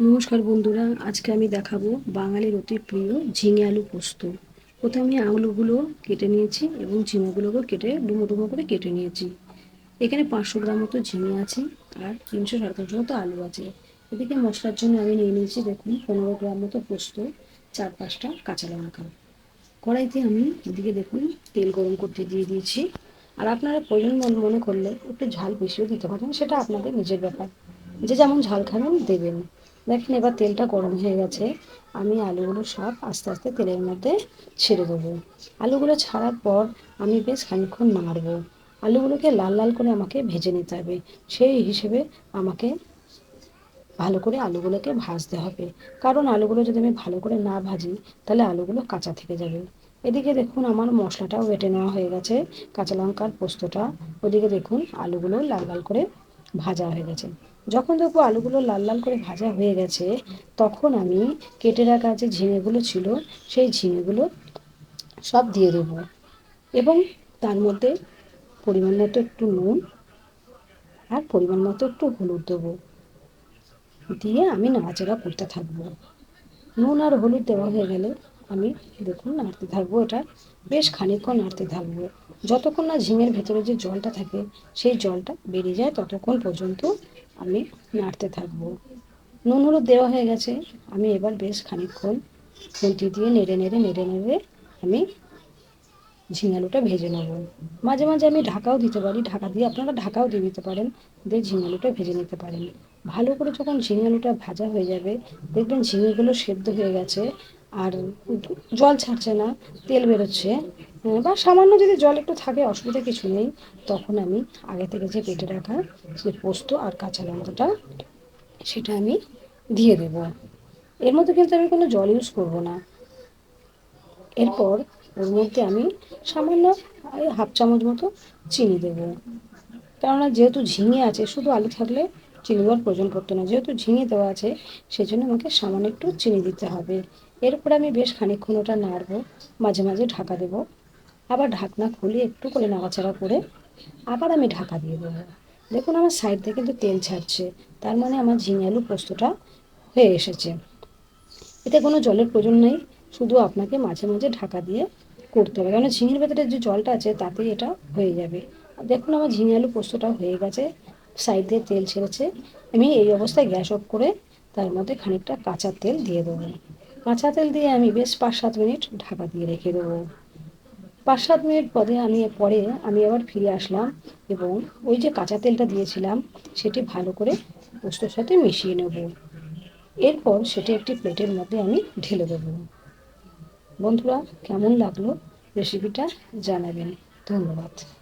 নমস্কার বন্ধুরা, আজকে আমি দেখাবো বাঙালির অতি প্রিয় ঝিঙে আলু পোস্ত। প্রথমে আলুগুলো কেটে নিয়েছি এবং ঝিঙেগুলোকে কেটে ডুমো ডুমো করে কেটে নিয়েছি। এখানে পাঁচশো গ্রাম মতো ঝিঙে আছে আর তিনশো সাড়ে মতো আলু আছে। এদিকে মশলার জন্য আমি নিয়ে নিয়েছি দেখুন পনেরো গ্রাম মতো পোস্ত, চার পাঁচটা কাঁচা লঙ্কা। কড়াইতে আমি এদিকে দেখুন তেল গরম করতে দিয়ে দিয়েছি। আর আপনারা প্রয়োজন মনে করলে একটু ঝাল বেশিও দিতে পারেন, সেটা আপনাদের নিজের ব্যাপার। যে যেমন ঝাল খাবেন দেবেন। দেখেন এবার তেলটা গরম হয়ে গেছে। আমি আলুগুলো সব আস্তে আস্তে তেলের মধ্যে ছেড়ে দেবো। আলুগুলো ছাড়ার পর আমি বেশ খানিক্ষণ নাড়বো। আলুগুলোকে লাল লাল করে আমাকে ভেজে নিতে হবে। সেই হিসেবে আমাকে ভালো করে আলুগুলোকে ভাজতে হবে। কারণ আলুগুলো যদি আমি ভালো করে না ভাজি, তাহলে আলুগুলো কাঁচা থেকে যাবে। এদিকে দেখুন আমার মশলাটাও বেটে নেওয়া হয়ে গেছে। কাঁচা লঙ্কার পোস্তটা। ওদিকে দেখুন আলুগুলো লাল লাল করে ভাজা হয়ে গেছে। যখন দেখব আলুগুলো লাল লাল করে ভাজা হয়ে গেছে, তখন আমি কেটে রাখা যে ঝিঙেগুলো ছিল, সেই ঝিঙেগুলো সব দিয়ে দেবো। এবং তার মধ্যে পরিমাণ মতো একটু নুন আর পরিমাণ মতো একটু হলুদ দেবো। দিয়ে আমি নাড়াচাড়া করতে থাকব। নুন আর হলুদ দেওয়া হয়ে গেলে আমি দেখুন নাড়তে থাকব এটা, বেশ খানিকক্ষণ নাড়তে থাকব। যতক্ষণ না ঝিঙের ভেতরে যে জলটা থাকে, সেই জলটা বেরিয়ে যায় ততক্ষণ পর্যন্ত আমি নাড়তে থাকব। নুন হলুদ দেওয়া হয়ে গেছে। আমি এবার বেশ খানিকক্ষণ খুন্তি দিয়ে নেড়ে নেড়ে নেড়ে নেড়ে আমি ঝিঙালুটা ভেজে নেব। মাঝে মাঝে আমি ঢাকাও দিতে পারি। ঢাকা দিয়ে আপনারা ঢাকাও দিয়ে দিতে পারেন। দিয়ে ঝিঙালুটা ভেজে নিতে পারেন। ভালো করে যখন ঝিঙালুটা ভাজা হয়ে যাবে, দেখবেন ঝিঙেগুলো সেদ্ধ হয়ে গেছে। আর জল ছাড়ছে না, তেল বেরোচ্ছে বা সামান্য যদি জল একটু থাকে, অসুবিধা কিছু নেই, তখন আমি আগে থেকে যে পেটে রাখা যে পোস্ত আর কাঁচা লঙ্কাটা, সেটা আমি দিয়ে দেব। এর মধ্যে কিন্তু আমি কোনো জল ইউজ করব না। এরপর ওর মধ্যে আমি সামান্য হাফ চামচ মতো চিনি দেব। কেননা যেহেতু ঝিঙে আছে, শুধু আলু থাকলে চিনি দেওয়ার প্রয়োজন পড়তো না। যেহেতু ঝিঙে দেওয়া আছে সেই জন্য আমাকে সামান্য একটু চিনি দিতে হবে। এরপর আমি বেশ খানিকক্ষণ ওটা নাড়বো, মাঝে মাঝে ঢাকা দেবো। আবার ঢাকনা খুলে একটু করে নাড়াচাড়া করে আবার আমি ঢাকা দিয়ে দেবো। দেখুন আমার সাইড থেকে কিন্তু তেল ছাড়ছে, তার মানে আমার ঝিঙে আলু পোস্তটা হয়ে এসেছে। এতে কোনো জলের প্রয়োজন নেই, শুধু আপনাকে মাঝে মাঝে ঢাকা দিয়ে করতে হবে। কারণ ঝিঙের ভেতরে যে জলটা আছে, তাতেই এটা হয়ে যাবে। দেখুন আমার ঝিঙে আলু পোস্তটা হয়ে গেছে সাইড দিয়ে তেল ছেড়েছে। আমি এই অবস্থায় গ্যাস অফ করে তার মধ্যে খানিকটা কাঁচা তেল দিয়ে দেবো। কাঁচা তেল দিয়ে আমি বেশ পাঁচ সাত মিনিট ঢাকা দিয়ে রেখে দেবো। পাঁচ সাত মিনিট পরে আমি পরে আমি আবার ফিরে আসলাম এবং ওই যে কাঁচা তেলটা দিয়েছিলাম, সেটি ভালো করে পোস্তর সাথে মিশিয়ে নেব। এরপর সেটি একটি প্লেটের মধ্যে আমি ঢেলে দেবো। বন্ধুরা, কেমন লাগল রেসিপিটা জানাবেন। ধন্যবাদ।